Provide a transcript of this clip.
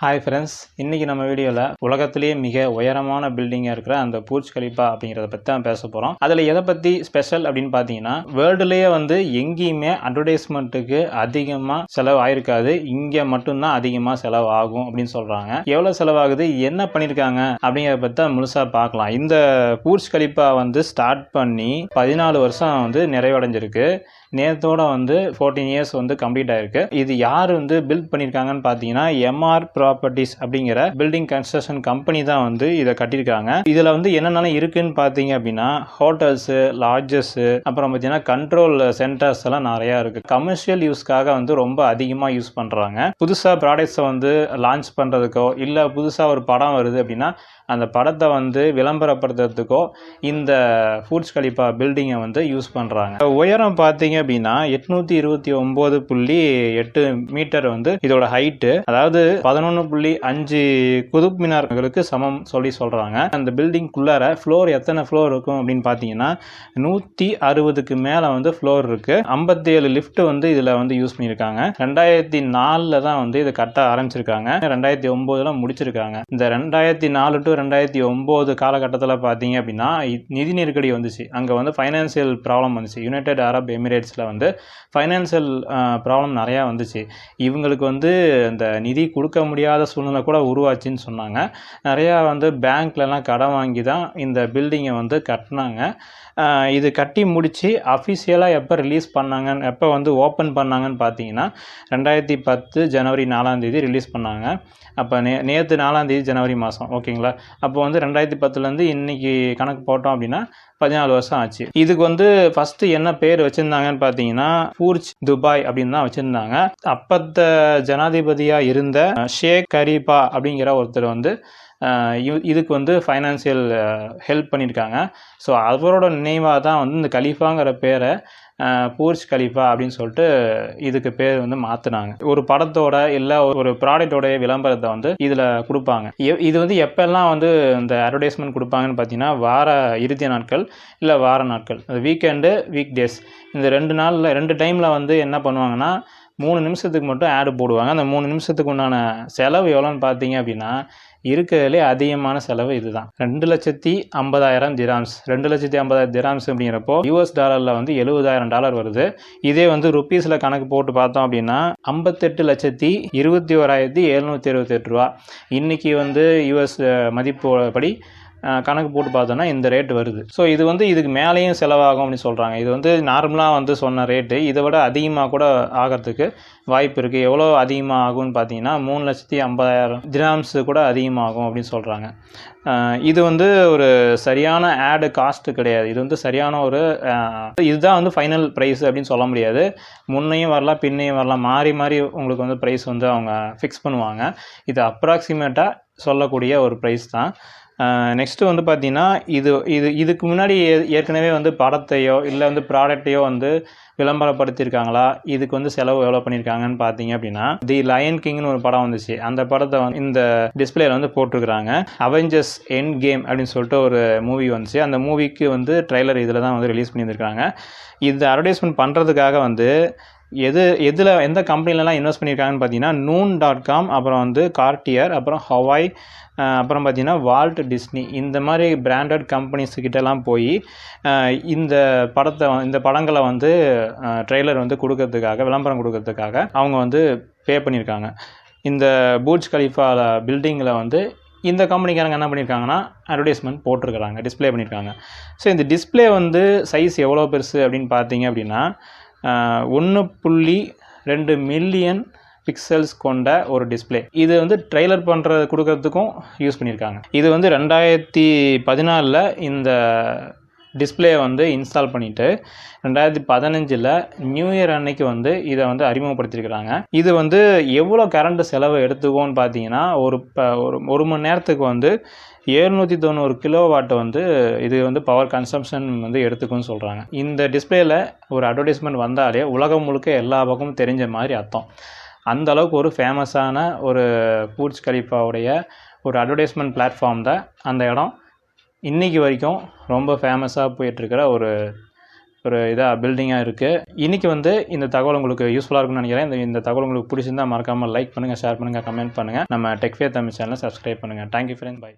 Hi friends இன்றைக்கி நம்ம வீடியோவில் உலகத்திலேயே மிக உயரமான பில்டிங்காக இருக்கிற அந்த பூர்ச் கலிப்பா அப்படிங்கிறத பற்றி தான் பேச போகிறோம் அதில் எதை பற்றி ஸ்பெஷல் அப்படின்னு பார்த்தீங்கன்னா வேர்ல்டுலேயே வந்து எங்கேயுமே அட்வர்டைஸ்மெண்ட்டுக்கு அதிகமாக செலவு ஆயிருக்காது. இங்கே மட்டும்தான் அதிகமாக செலவு ஆகும் அப்படின்னு சொல்கிறாங்க எவ்வளோ செலவாகுது? என்ன பண்ணியிருக்காங்க அப்படிங்கிறத பற்றி தான் முழுசாக பார்க்கலாம் இந்த பூர்ச் கலிப்பா வந்து ஸ்டார்ட் பண்ணி பதினாலு வருஷம் வந்து நிறைவடைஞ்சிருக்கு. நேத்தோட வந்து ஃபோர்டீன் இயர்ஸ் வந்து கம்ப்ளீட் ஆயிருக்கு. இது யார் வந்து பில்ட் பண்ணியிருக்காங்கன்னு பார்த்தீங்கன்னா எம்ஆர் ப்ராப்பர்ட்டிஸ் அப்படிங்கிற பில்டிங் கன்ஸ்ட்ரக்ஷன் கம்பெனி தான் வந்து இதை கட்டியிருக்காங்க. இதில் வந்து என்னென்னலாம் இருக்குன்னு பார்த்தீங்க அப்படின்னா ஹோட்டல்ஸு லாட்ஜஸ்ஸு அப்புறம் பார்த்தீங்கன்னா கண்ட்ரோல் சென்டர்ஸ் எல்லாம் நிறையா இருக்கு. கமர்ஷியல் யூஸ்க்காக வந்து ரொம்ப அதிகமாக யூஸ் பண்ணுறாங்க புதுசாக ப்ராடக்ட்ஸை வந்து லான்ச் பண்ணுறதுக்கோ இல்லை புதுசாக ஒரு படம் வருது அப்படின்னா அந்த படத்தை வந்து விளம்பரப்படுத்துறதுக்கோ இந்த ஃபுட்ஸ் கலிப்பா பில்டிங்கை வந்து யூஸ் பண்ணுறாங்க உயரம் பார்த்தீங்க அப்படின்னா எட்நூத்தி இருபத்தி ஒன்பது புள்ளி எட்டு மீட்டர் வந்து இதோட ஹைட்டு அதாவது பதினொன்று புள்ளி அஞ்சு குதுப் மினார்களுக்கு சமம் சொல்லி சொல்கிறாங்க அந்த பில்டிங்குள்ளார ஃப்ளோர் எத்தனை ஃப்ளோர் இருக்கும் அப்படின்னு பார்த்தீங்கன்னா நூற்றி அறுபதுக்கு மேலே வந்து ஃப்ளோர் இருக்குது ஐம்பத்தி ஏழு லிஃப்ட் வந்து இதில் வந்து யூஸ் பண்ணியிருக்காங்க. ரெண்டாயிரத்தி நாலில் தான் வந்து இதை கட்ட ஆரம்பிச்சிருக்காங்க. ரெண்டாயிரத்தி ஒம்போதில் முடிச்சிருக்காங்க. இந்த ரெண்டாயிரத்தி நாலு டு ரெண்டாயிரத்தி ஒம்பது காலகட்டத்தில் பார்த்தீங்க அப்படின்னா நிதி நெருக்கடி வந்துச்சு. அங்கே வந்து ஃபைனான்சியல் ப்ராப்ளம் வந்துச்சு. யுனைடெட் அரப் எமிரேட்ஸில் வந்து ஃபைனான்சியல் ப்ராப்ளம் நிறையா வந்துச்சு. இவங்களுக்கு வந்து அந்த நிதி கொடுக்க முடியாத சூழ்நிலை கூட உருவாச்சுன்னு சொன்னாங்க. நிறையா வந்து பேங்க்லலாம் கடன் வாங்கி தான் இந்த பில்டிங்கை வந்து கட்டினாங்க. இது கட்டி முடித்து அஃபிஷியலாக எப்போ ரிலீஸ் பண்ணாங்கன்னு எப்போ வந்து ஓப்பன் பண்ணாங்கன்னு பார்த்தீங்கன்னா ரெண்டாயிரத்தி பத்து ஜனவரி நாலாம் தேதி ரிலீஸ் பண்ணாங்க. அப்போ நே நேற்று நாலாம் தேதி ஜனவரி மாதம் ஓகேங்களா? அப்போ வந்து ரெண்டாயிரத்தி பத்துலேருந்து இன்னைக்கு கணக்கு போட்டோம் அப்படின்னா பதினாலு வருஷம் ஆச்சு. இதுக்கு வந்து ஃபஸ்ட்டு என்ன பேர் வச்சுருந்தாங்கன்னு பார்த்தீங்கன்னா பூர்ஜ் துபாய் அப்படின்னு தான் வச்சுருந்தாங்க. அப்பத்த ஜனாதிபதியாக இருந்த ஷேக் கரீபா அப்படிங்கிற ஒருத்தர் வந்து இதுக்கு வந்து ஃபைனான்சியல் ஹெல்ப் பண்ணியிருக்காங்க ஸோ அவரோட நினைவாக தான் வந்து இந்த கலீஃபாங்கிற பேரை பூர்ஜ் கலிஃபா அப்படின்னு சொல்லிட்டு இதுக்கு பேர் வந்து மாற்றினாங்க ஒரு படத்தோட இல்லை ஒரு ப்ராடக்டோடைய விளம்பரத்தை வந்து இதில் கொடுப்பாங்க. எ- இது வந்து எப்பெல்லாம் வந்து இந்த அட்வர்டைஸ்மெண்ட் கொடுப்பாங்கன்னு பார்த்தீங்கன்னா வார இறுதி நாட்கள் இல்லை வார நாட்கள். வீக்கெண்டு வீக் டேஸ் இந்த ரெண்டு நாளில் ரெண்டு டைமில் வந்து என்ன பண்ணுவாங்கன்னா மூணு நிமிஷத்துக்கு மட்டும் ஆடு போடுவாங்க. அந்த மூணு நிமிஷத்துக்கு உண்டான செலவு எவ்வளோன்னு பார்த்தீங்க அப்படின்னா இருக்கிறதுலே அதிகமான செலவு இதுதான். ரெண்டு லட்சத்தி ஐம்பதாயிரம் திராம்ஸ் ரெண்டு லட்சத்தி ஐம்பதாயிரம் திராம்ஸ் அப்படிங்கிறப்போ யூஎஸ் டாலரில் வந்து எழுபதாயிரம் டாலர் வருது. இதே வந்து ருப்பீஸில் கணக்கு போட்டு பார்த்தோம் அப்படின்னா ஐம்பத்தெட்டு லட்சத்தி இருபத்தி ஓராயிரத்தி எழுநூற்றி இருபத்தெட்டு ரூபா. இன்னைக்கு வந்து யூஎஸ் மதிப்பு படி கணக்கு போட்டு பார்த்தோன்னா இந்த ரேட் வருது. ஸோ இது வந்து இதுக்கு மேலேயும் செலவாகும் அப்படின்னு சொல்கிறாங்க இது வந்து நார்மலாக வந்து சொன்ன ரேட்டு இதை விட அதிகமாக கூட ஆகிறதுக்கு வாய்ப்பு இருக்குது எவ்வளோ அதிகமாக ஆகும்னு பார்த்தீங்கன்னா மூணு லட்சத்தி ஐம்பதாயிரம் திராம்ஸ் கூட அதிகமாகும் அப்படின்னு சொல்கிறாங்க இது வந்து ஒரு சரியான ஆடு காஸ்ட்டு கிடையாது. இது வந்து சரியான ஒரு இதுதான் வந்து ஃபைனல் ப்ரைஸ் அப்படின்னு சொல்ல முடியாது. முன்னையும் வரலாம் பின்னையும் வரலாம். மாறி மாறி உங்களுக்கு வந்து ப்ரைஸ் வந்து அவங்க ஃபிக்ஸ் பண்ணுவாங்க. இது அப்ராக்சிமேட்டாக சொல்லக்கூடிய ஒரு ப்ரைஸ் தான். நெக்ஸ்ட்டு வந்து பார்த்தீங்கன்னா இது இது இதுக்கு முன்னாடி ஏ- ஏற்கனவே வந்து படத்தையோ இல்லை வந்து ப்ராடக்டையோ வந்து விளம்பரப்படுத்தியிருக்காங்களா? இதுக்கு வந்து செலவு எவ்வளோ பண்ணியிருக்காங்கன்னு பார்த்தீங்க அப்படின்னா தி லயன் கிங்னு ஒரு படம் வந்துச்சு. அந்த படத்தை வந்து இந்த டிஸ்பிளேல வந்து போட்டிருக்கிறாங்க. அவெஞ்சர்ஸ் என் கேம் அப்படின்னு சொல்லிட்டு ஒரு மூவி வந்துச்சு. அந்த மூவிக்கு வந்து ட்ரைலர் இதில் தான் வந்து ரிலீஸ் பண்ணியிருக்காங்க இது அட்வர்டைஸ்மெண்ட் பண்ணுறதுக்காக வந்து எது எதில் எந்த கம்பெனிலலாம் இன்வெஸ்ட் பண்ணியிருக்காங்கன்னு பார்த்தீங்கன்னா நூன் டாட் காம் அப்புறம் வந்து கார்டியர் அப்புறம் ஹவாய் அப்புறம் பார்த்தீங்கன்னா வால்ட் டிஸ்னி இந்த மாதிரி பிராண்டட் கம்பெனிஸ் கிட்டலாம் போய் இந்த படத்தை இந்த படங்களை வந்து ட்ரெய்லர் வந்து கொடுக்கறதுக்காக விளம்பரம் கொடுக்கறதுக்காக அவங்க வந்து பே பண்ணியிருக்காங்க இந்த பூர்ஜ் கலிஃபா பில்டிங்கில் வந்து இந்த கம்பெனிக்காரங்க என்ன பண்ணியிருக்காங்கன்னா அட்வர்டைஸ்மெண்ட் போட்டிருக்கிறாங்க டிஸ்ப்ளே பண்ணியிருக்காங்க ஸோ இந்த டிஸ்ப்ளே வந்து சைஸ் எவ்வளோ பெருசு அப்படின்னு பார்த்தீங்க அப்படின்னா ஒன்று புள்ளி ரெண்டு மில்லியன் பிக்சல்ஸ் கொண்ட ஒரு டிஸ்ப்ளே இது வந்து ட்ரெய்லர் பண்ணுறது கொடுக்கறதுக்கும் யூஸ் பண்ணியிருக்காங்க. இது வந்து ரெண்டாயிரத்தி பதினாலில் இந்த டிஸ்பிளேயை வந்து இன்ஸ்டால் பண்ணிவிட்டு ரெண்டாயிரத்தி பதினஞ்சில் நியூ இயர் அன்னைக்கு வந்து இதை வந்து அறிமுகப்படுத்தியிருக்கிறாங்க. இது வந்து எவ்வளோ கரண்ட் செலவு எடுத்துக்கோன்னு பார்த்தீங்கன்னா ஒரு ப- ஒரு ஒரு மணி நேரத்துக்கு வந்து எழுநூற்றி தொண்ணூறு கிலோ வந்து இது வந்து பவர் கன்சம்ஷன் வந்து எடுத்துக்கும்னு சொல்கிறாங்க இந்த டிஸ்பிளேல ஒரு அட்வர்டைஸ்மெண்ட் வந்தாலே உலகம் முழுக்க எல்லா பக்கமும் தெரிஞ்ச மாதிரி அர்த்தம். அந்த அளவுக்கு ஒரு ஃபேமஸான ஒரு பூர்ச் கலிப்பாவுடைய ஒரு அட்வர்டைஸ்மெண்ட் பிளாட்ஃபார்ம் தான் அந்த இடம். இன்னைக்கு வரைக்கும் ரொம்ப ஃபேமஸாக போயிட்டுருக்கிற ஒரு ஒரு இதாக பில்டிங்காக இருக்குது இன்றைக்கி வந்து இந்த தகவல் உங்களுக்கு யூஸ்ஃபுல்லாக இருக்கும்னு நினைக்கிறேன். இந்த இந்த தகவல் உங்களுக்கு பிடிச்சிருந்தா மறக்காமல் லைக் பண்ணுங்கள் ஷேர் பண்ணுங்கள் கமெண்ட் பண்ணுங்கள் நம்ம டெக்ஃபே தமிழ் சேனலை சப்ஸ்கிரைப் பண்ணுங்கள் தேங்க்யூ ஃப்ரெண்ட் பை